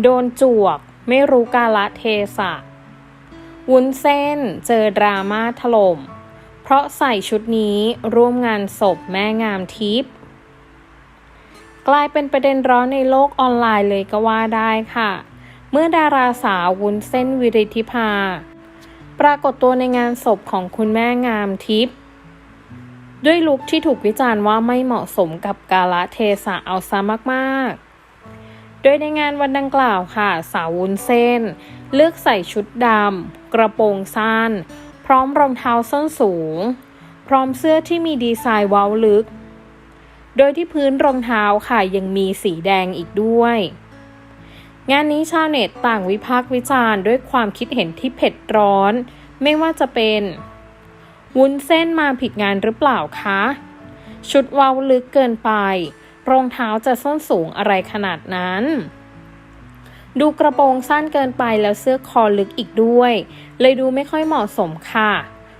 โดนจวก ไม่รู้กาละเทศะ วุ้นเส้นเจอดราม่าถล่ม เพราะใส่ชุดนี้ร่วมงานศพแม่งามทิพย์กลายเป็นประเด็นร้อนในโลกออนไลน์เลยก็ว่าได้ค่ะ เมื่อดาราสาววุ้นเส้นวิริธิภา ปรากฏตัวในงานศพของคุณแม่งามทิพย์ด้วยลุคที่ถูกวิจารณ์ว่าไม่เหมาะสมกับกาลเทศะเอาซะมากๆ โดยในงานวันดังกล่าวค่ะ สาววุ้นเส้น เลือกใส่ชุดดำกระโปรงสั้น พร้อมรองเท้าส้นสูง พร้อมเสื้อที่มีดีไซน์เว้าลึก โดยที่พื้นรองเท้าค่ะยังมีสีแดงอีกด้วย งานนี้ชาวเน็ตต่างวิพากษ์วิจารณ์ด้วยความคิดเห็นที่เผ็ดร้อน ไม่ว่าจะเป็น วุ้นเส้นมาผิดงานหรือเปล่าคะ ชุดเว้าลึกเกินไป รองเท้าจะส้นสูงอะไรขนาดนั้น ดูกระโปรงสั้นเกินไปแล้วเสื้อคอลึกอีกด้วย เลยดูไม่ค่อยเหมาะสมค่ะ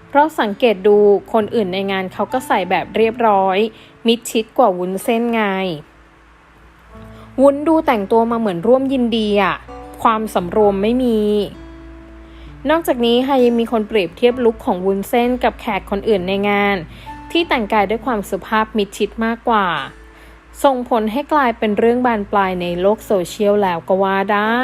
เพราะสังเกตดูคนอื่นในงานเขาก็ใส่แบบเรียบร้อย มิดชิดกว่าวุ้นเส้นไง วุ้นดูแต่งตัวมาเหมือนร่วมยินดีอะความสำรวมไม่มีนอกจากนี้ค่ะยังมีคนเปรียบเทียบลุคของวุ้นเส้นกับแขกคนอื่นในงาน ที่แต่งกายด้วยความสุภาพมิดชิดมากกว่า ส่งผลให้กลายเป็นเรื่องบานปลายในโลกโซเชียลแล้วก็ว่าได้